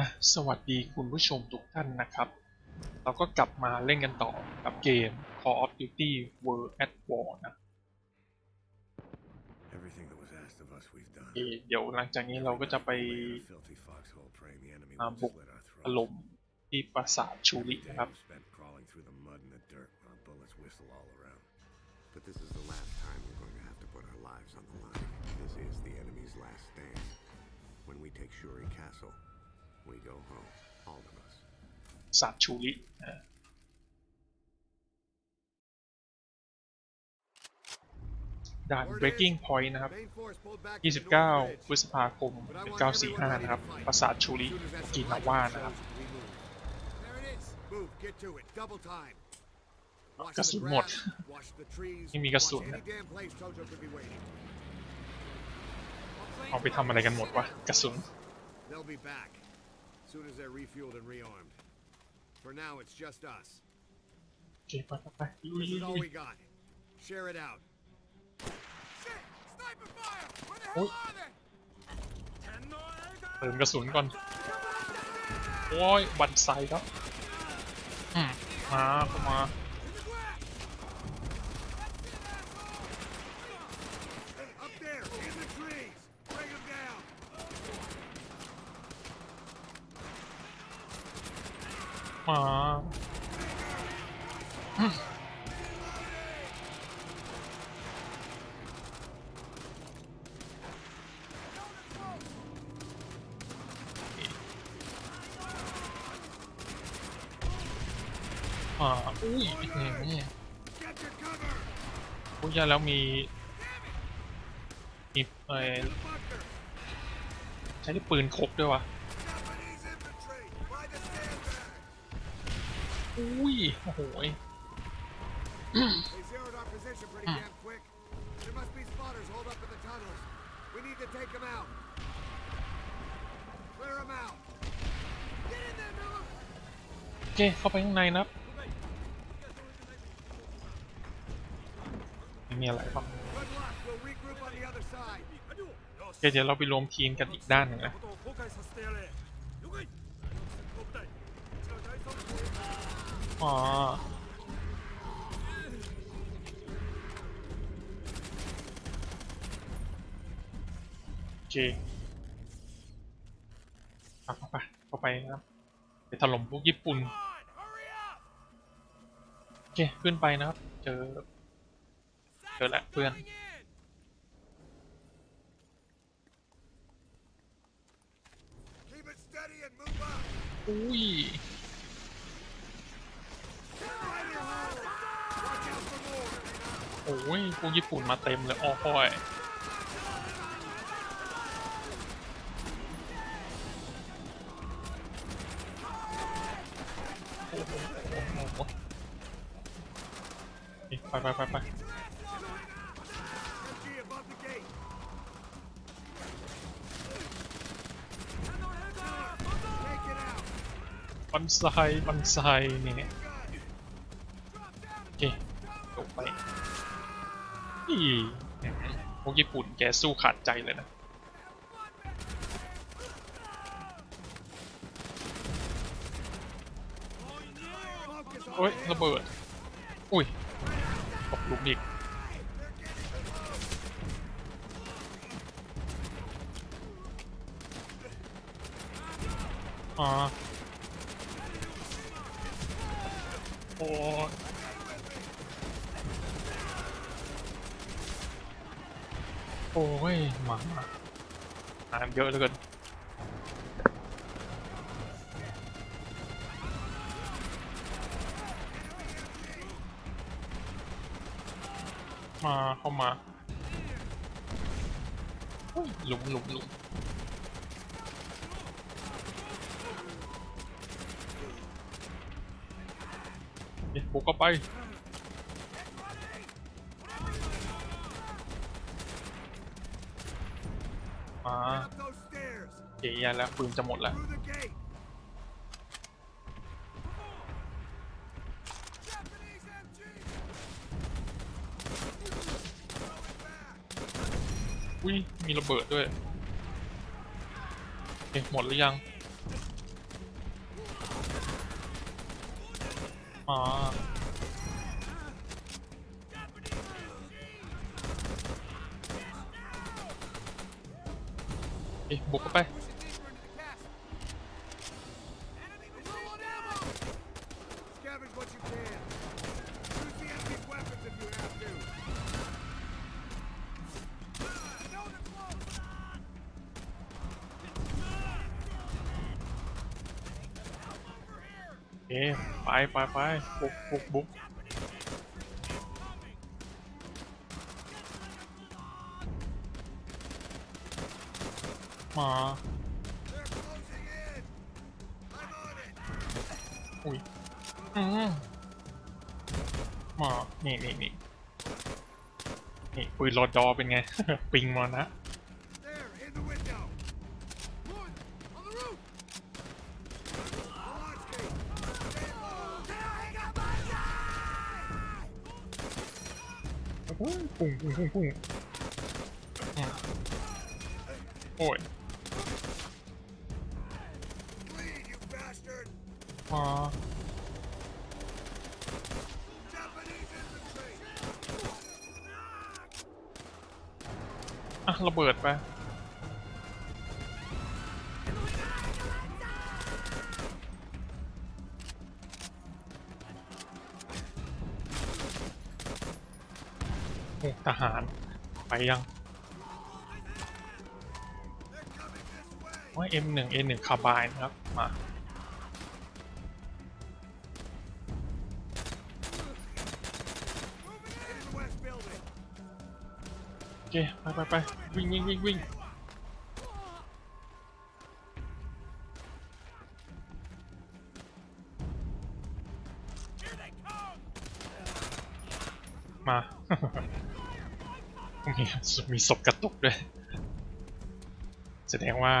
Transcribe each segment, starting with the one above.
อะสวัสดีคุณผู้ชมทุกท่านนะครับ เราก็กลับมาเล่นกันต่อกับเกม Call of Duty World at War นะ Everything that was asked of us, we've done. เอ่อเดี๋ยวหลังจากนี้เราก็จะไป Filthy foxhole praying the enemy อ่า will บุก slit our ถล่ม throats. ที่ปราสาทชูริ Day นะครับ was spent crawling through the mud and the dirt while bullets whistle all around. But this is the last time we're going to have to put our lives on the line. This is the enemy's last stand. When we take Shuri Castle, we go home, all of us. ปราสาทชูริอะด่าน breaking point นะครับ 29 พฤษภาคม 1945 นะครับ ปราสาทชูริโอกินาว่านะครับ There it is. Move, get to it. Double time. Watch กระสุน the หมด grass, watch the trees, ไม่มีกระสุน watch นะ any damn place Tojo could be waiting. เอาไปทำอะไรกันหมดวะ กระสุน They'll be back soon as they're refueled and rearmed. For now, it's just us. โอเคไปไปไปลุย This ลุ is ย all ลุย we got. Share it out. Shit! Sniper fire! Where the Oh. hell are they? เติมกระสุนก่อน โอ้ยบันไซครับอืมมาเข้ามา อืมอ่าอุ้ยอืม Get to cover. อุ้ยแล้วมีมีเออใช้ปืนครบด้วยวะ them out. Get in there, Miller. โอเค เข้าไปข้างในนะครับไม่มีอะไรครับ Good luck. We'll regroup on the other side. โอเคเดี๋ยวเราไปรวมทีมกันอีกด้านหนึ่งนะ อ๋อโอเคไปไปไปเข้าไปนะครับไปถล่มพวกญี่ปุ่นโอเคขึ้นไปนะครับ เจอ เจอแหละเพื่อน Keep it steady and move up. อุ้ย Fire hole. Watch out for more. โอ้ โอ้ยพวกญี่ปุ่นมาเต็มเลยอ้อพ่อยไปไปไปไปบันไซบันไซเนี่ย โอเคจบไปนี่ พวกญี่ปุ่นแกสู้ขาดใจเลยนะโอ้ยระเบิด อุ้ยตกหลุมอีกอ่าโอ้ยโอ้ยหมาอ่านเยอะเหลือเกินมาเข้ามาโอ้ยหลุมหลุมหลุมเอ๊ะบุกเข้าไป เยียแล้วปืนจะหมดแล้วอุ้ยมีระเบิดด้วยเอ๊ะหมดหรือยังอ๋อเอ๊ะบุกเข้าไป ไปไปไปบุกบุกบุกมาอุ้ยอืมมานี่นี่นี่นี่ปืนรอดอเป็นไง ปิงมานะ ปุ้งปุ้งปุ้งปุ้งปุ้งอืมโอ้ย Bleed, you bastard. มา Japanese infantry. อะระเบิดไป ยังว่า M1 A1 คาบายนะครับ มา โอเค ไปไปไปวิ่งวิ่งวิ่งวิ่งมา มีมีศพกระตุกด้วย แสดงว่า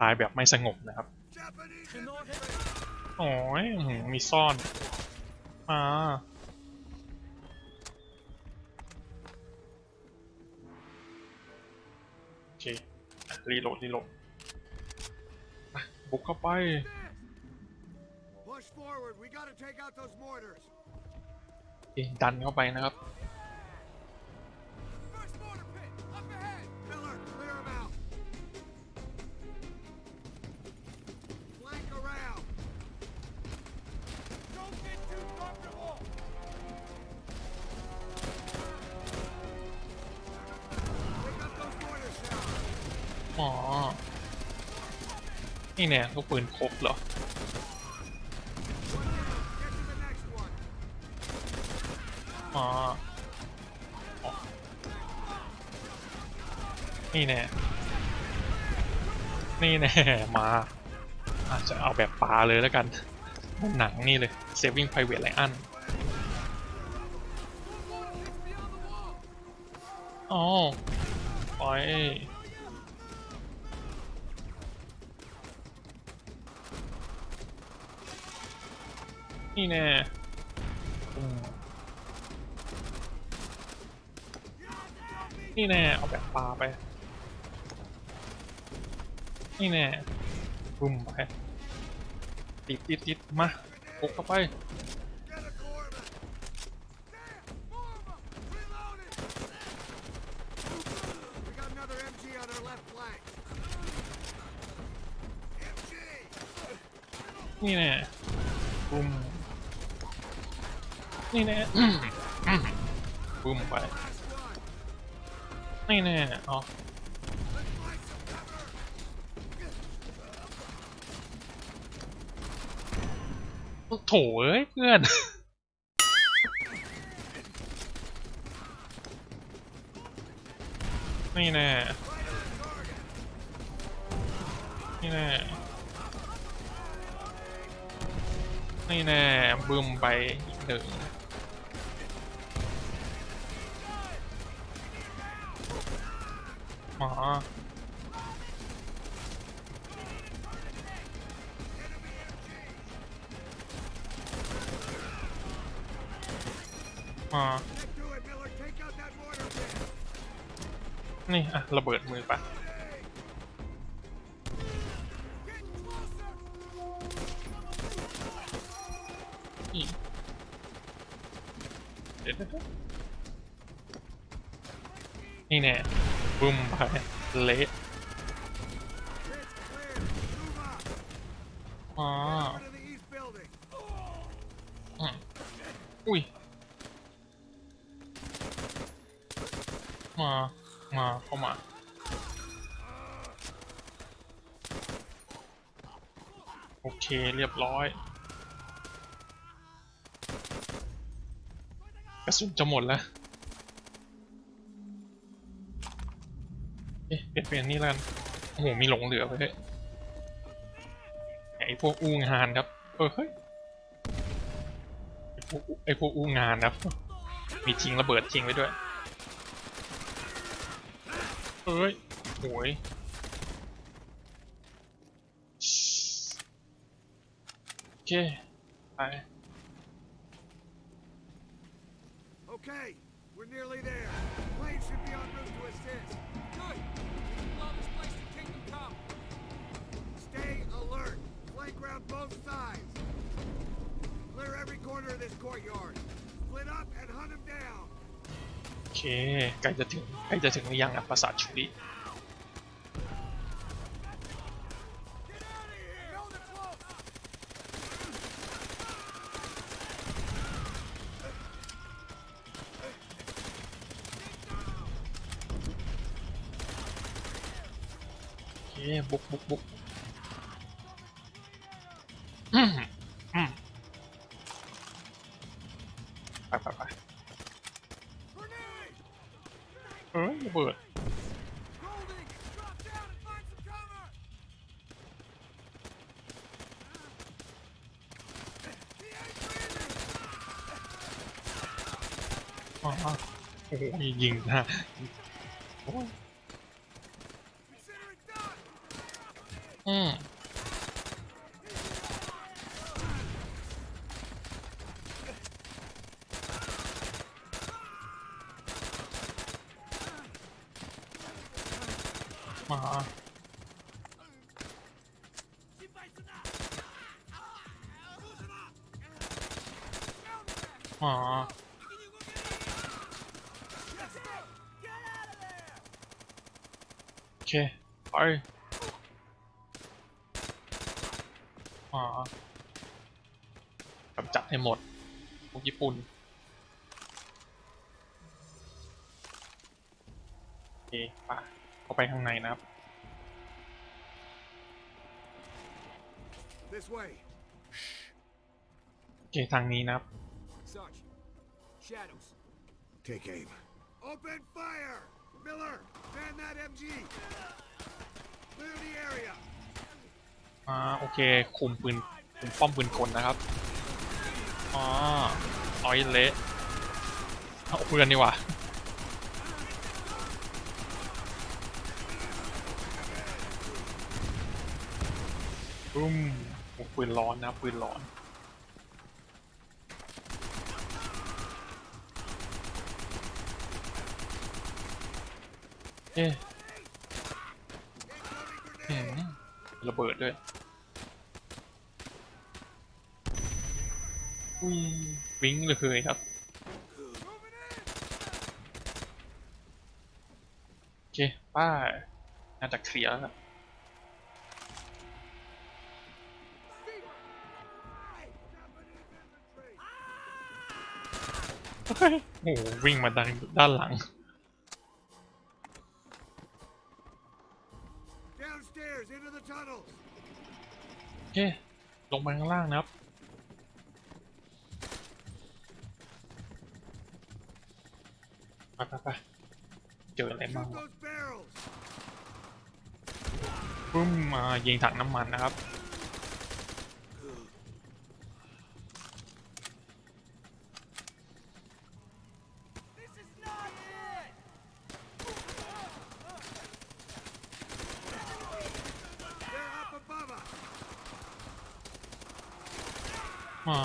ตายแบบไม่สงบนะครับ Japanese Cannot infantry. โอ้ยอื้อหือมีซ่อนอ่าโอเคอะรีโหลด รีโหลดอะบุกเข้าไป Push forward. We gotta take out those mortars. โอเคดันเข้าไปนะครับ นี่เนี่ยลูกปืนครบเหรออ๋อนี่แน่นี่แน่มาอาจจะเอาแบบปลาเลยแล้วกันหนังนี่เลย Saving Private Ryan อ๋อไป นี่แน่นี่แน่เอาแบบปลาไป นี่แน่บุ่มไปติดติดติดมาปุกเข้าไป Get a Corvette. There, more of 'em. Reloaded. We got another MG on our left flank. MG. นี่แน่บุ่ม นี่แน่อืมอืมบุ่มไป Last one. นี่แน่อ๋อ Let's find some cover. โถเอ้ยเพื่อน นี่แน่ นี่แน่ นี่แน่บึมไปอีกหนึ่ง that mortar pit. นี่อะระเบิดมือไป Get closer. นี่ดี๋ยวเดี๋ยวเดี๋ยวนี่แน่ บึ้มไปเละอ๋ออุ้ยมามาเข้ามาโอเคเรียบร้อยกระสุนจะหมดแล้ว เอ๊ะเปลี่ยนเปลี่ยนนี่แล้วกันโอ้โหมีหลงเหลือไปเลยไอพวกอู้งานครับ เออเฮ้ยไอพวกไอพวกอู้งานครับ มีทิ้งระเบิดทิ้งไว้ด้วยเอ้ยโหยโอเคไป Okay, we're nearly there. Plane should be en route to assist. Both sides. Clear every corner of this courtyard. Split up and hunt them down. โอเคใกล้จะถึงใกล้จะถึงหรือยังอะปราสาทชูริ Get out of here! Know the close! โอเคบุกบุกบุก มียิงนะอืมมา มาโอเค ไปมากำจัดให้หมดพวกญี่ปุ่นโอเคป่ะเข้าไปข้างในนะครับ This way. โอเคทางนี้นะครับ Sarge. Shadows. Take aim. Open fire! Miller, man that MG! อ่าโอเคคุมปืนคุมป้อมปืนกลนะครับอ๋ออาไอ้เละเอาเพื่อนนี่หว่าปุ้มโอ้ปืนร้อนนะปืนร้อนเอ๊ะ Incoming อื grenade! มระเบิดด้วยอุ้ยวิ้งเลยครับ โอเค ป้า น่าจะเคลียร์แล้วโอ้โหวิ่งมาด้านด้านหลัง ลงไปข้างล่างนะครับ ไปไปไปเจออะไร Shoot บ้าง those barrels! ปึ้มมายิงถังน้ำมันนะครับ This is not it! They're up above us! มา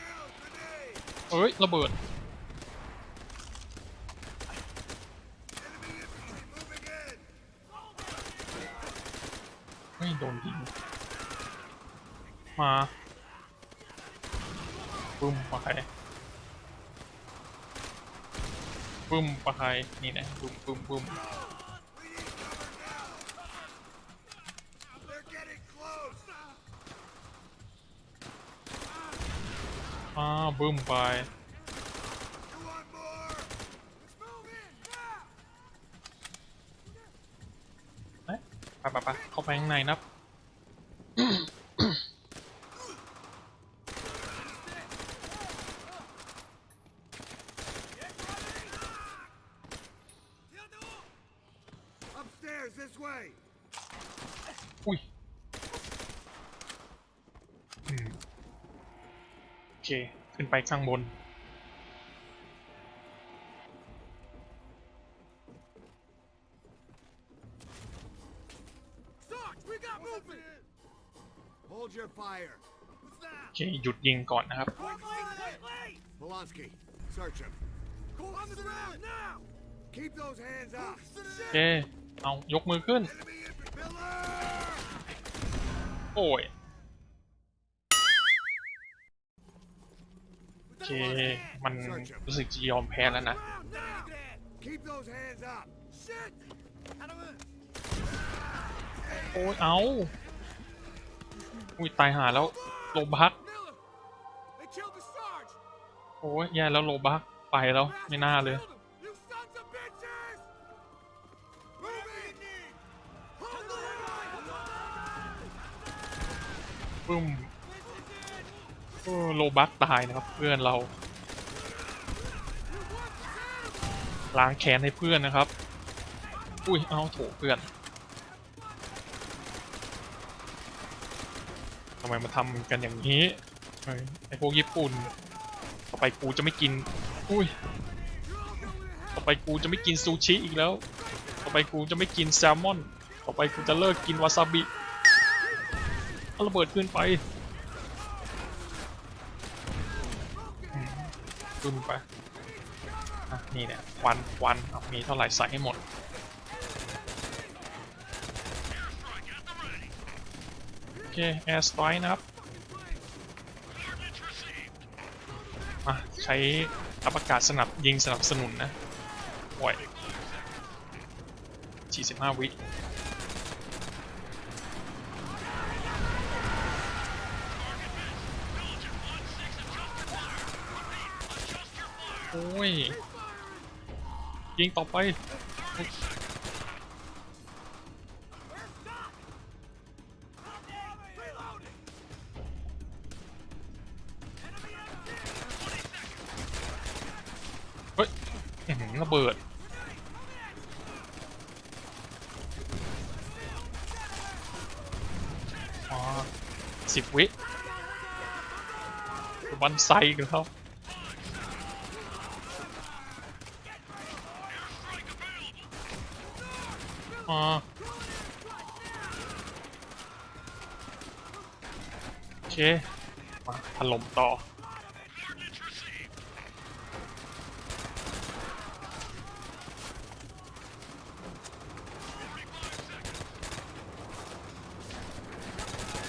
Down, grenade! เอ้ย ระเบิด ไม่โดนยิงมาปึ้มไปปึ้มไปนี่นะปึ้มปึ้มปึ้มอ่าบึ้มไป You want more? Let's move in now. เอ๊ะไป ไปไปเข้าไปข้างในนับ Upstairs, this way! อุ้ยอืมโอเค ขึ้นไปข้างบน Hold your fire. What's โอ that? เคหยุดยิงก่อนนะครับ Wait, wait, wait, wait. Polanski, search him. Go on the ground now. Keep those hands up! โอเค เอายกมือขึ้น Enemy infantry! Pillar! โอ้ย โอเค มันรู้สึกจะยอมแพ้แล้วนะ Ground now. Keep those hands up! Shit. Out of it. โอ้ยเอาอุ้ยตายหาแล้วโลบักโอ้ยแย่แล้วโลบักไปแล้วไม่น่าเลยปึ้มเออโลบักตายนะครับเพื่อนเราล้างแค้นให้เพื่อนนะครับ อุ้ย เอาโถเพื่อน ทำ ไมมาทำกันอย่างนี้ไอพวกญี่ปุ่น ต่อไปกูจะไม่กิน อุ้ย ต่อไปกูจะไม่กินซูชิอีกแล้ว ต่อไปกูจะไม่กินแซลมอน ต่อไปกูจะเลิกกินวาซาบิเอาระเบิดขึ้นไป ขึ้นไป นี่เนี่ยควันควันเอามีเท่าไหร่ใส่ให้หมด โอ เค แอร์สไตร์นะครับอะใช้ทัพอากาศสนับยิงสนับสนุนนะโอ้ย45 วิโอ้ย ยิงต่อไป อ๋อสิบวิบันไซกันเขาอ๋อโอเคมาถล่มต่อ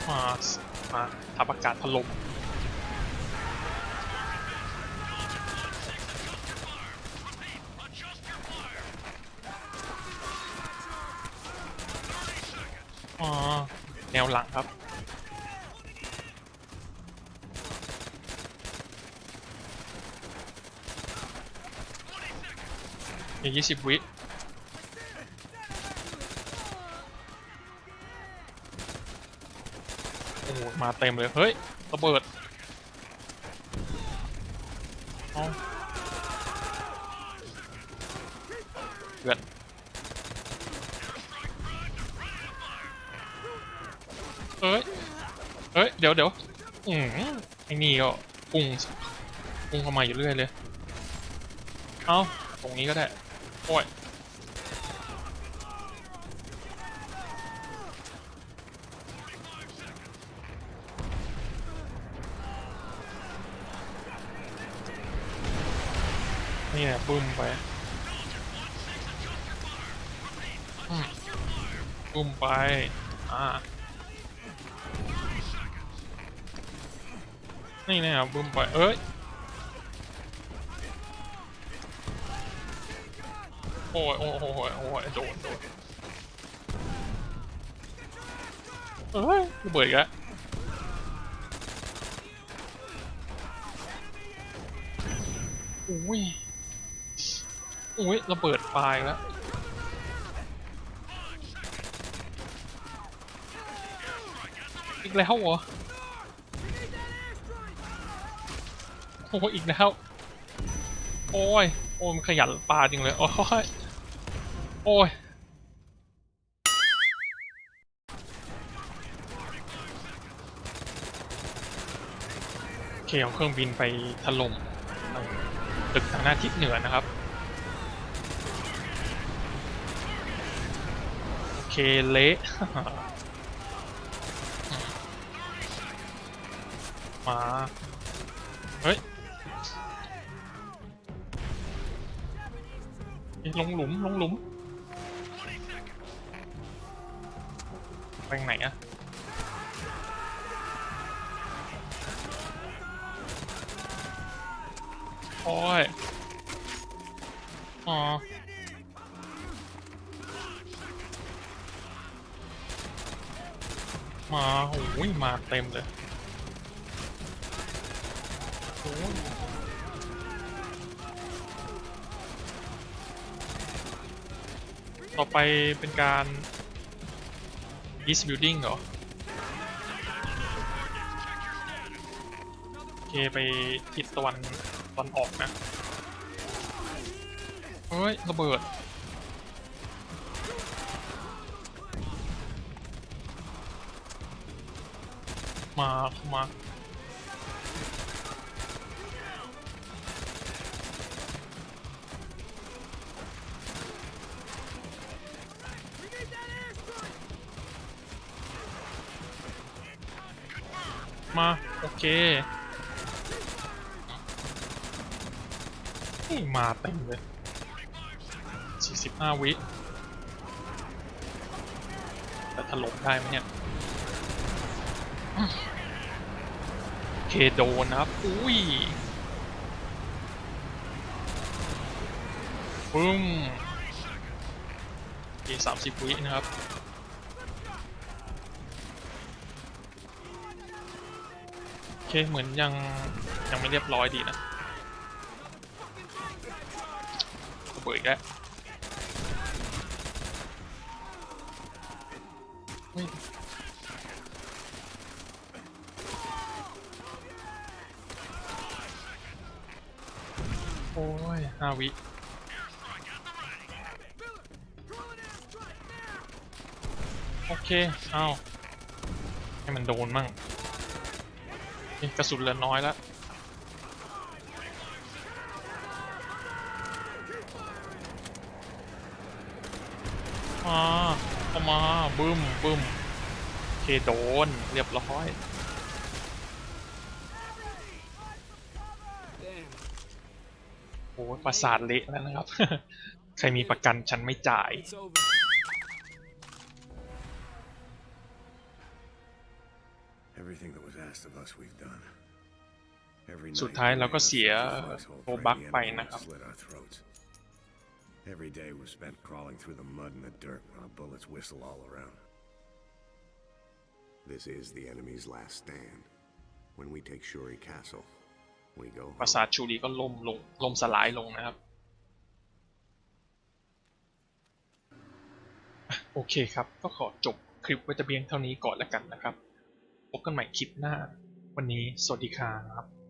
มาสมาทับอากาศ ถล่มอ๋อ แนวหลังครับอีกยี่สิบวิ มาเต็มเลย เฮ้ยระเบิดเอาเพื่อนเอ้ยเอ้ย เดี๋ยวเดี๋ยวอืมไอ้นี่ก็พุ่งพุ่งเข้ามาอยู่เรื่อยเลย เอาตรงนี้ก็ได้ โอ้ย นี่แหละบึ้มไปอืมบึ้มไป อ่า นี่แน่บึ้มไป เอ้ย โอ้ยโอ้ยโอ้ยโอ้ยโดนโดนเอ้ยระเบิดอีกแล้วอุ้ย อุ้ยระเบิดปลายแล้วอีกแล้วเหรอโอ้ยอีกแล้ว โอ้ย โอ้มันขยันปลาจริงเลย โอ้ย โอ้ย โอเคเอาเครื่องบินไปถล่มตึกทางหน้าทิศเหนือนะครับ โอ เคเละมา เฮ้ย ลงหลุม ลงหลุมไปไหนอะโอ้ย อ๋อ มาโอ้ยมาเต็มเลยโอ้ยต่อไปเป็นการ east building เหรอ โอเค ไปทิศตะวันตอนออกนะ เฮ้ย ระเบิด มาเข้ามามา โอเคนี่มาเต็มเลย 45 วิ แต่ถล่มได้ไหมเนี่ย เคโดนนะครับ อุ้ยปึ้มโอเค30วินะครับ โอเค เหมือนยังยังไม่เรียบร้อยดีนะระเบิดอีกแล้วเฮ้ย โอ้ยห้าวิโอเค เอาให้มันโดนมั่งนี่กระสุนเหลือน้อยแล้วมาเอามาบึ้มบึ้มโอเคโดน เรียบร้อย โอ้ยประสาทเละแล้วนะครับ ใครมีประกันฉันไม่จ่าย It's over. Everything that was asked of us, we've done. Every สุด night ท้าย we เราก็ made a เสีย sacrifice โอ over บัก the ไป enemy นะครับ that slit our throats. Every day was spent crawling through the mud and the dirt while bullets whistle all around. This is the enemy's last stand. When we take Shuri Castle, we go ปราสาทชูรีก็ล่มลงล่มสลายลงนะครับ โอเคครับ ก็ขอจบคลิปไว้แต่เพียงเท่านี้ก่อนแล้วกันนะครับ พบกันใหม่คลิปหน้า วันนี้สวัสดีครับ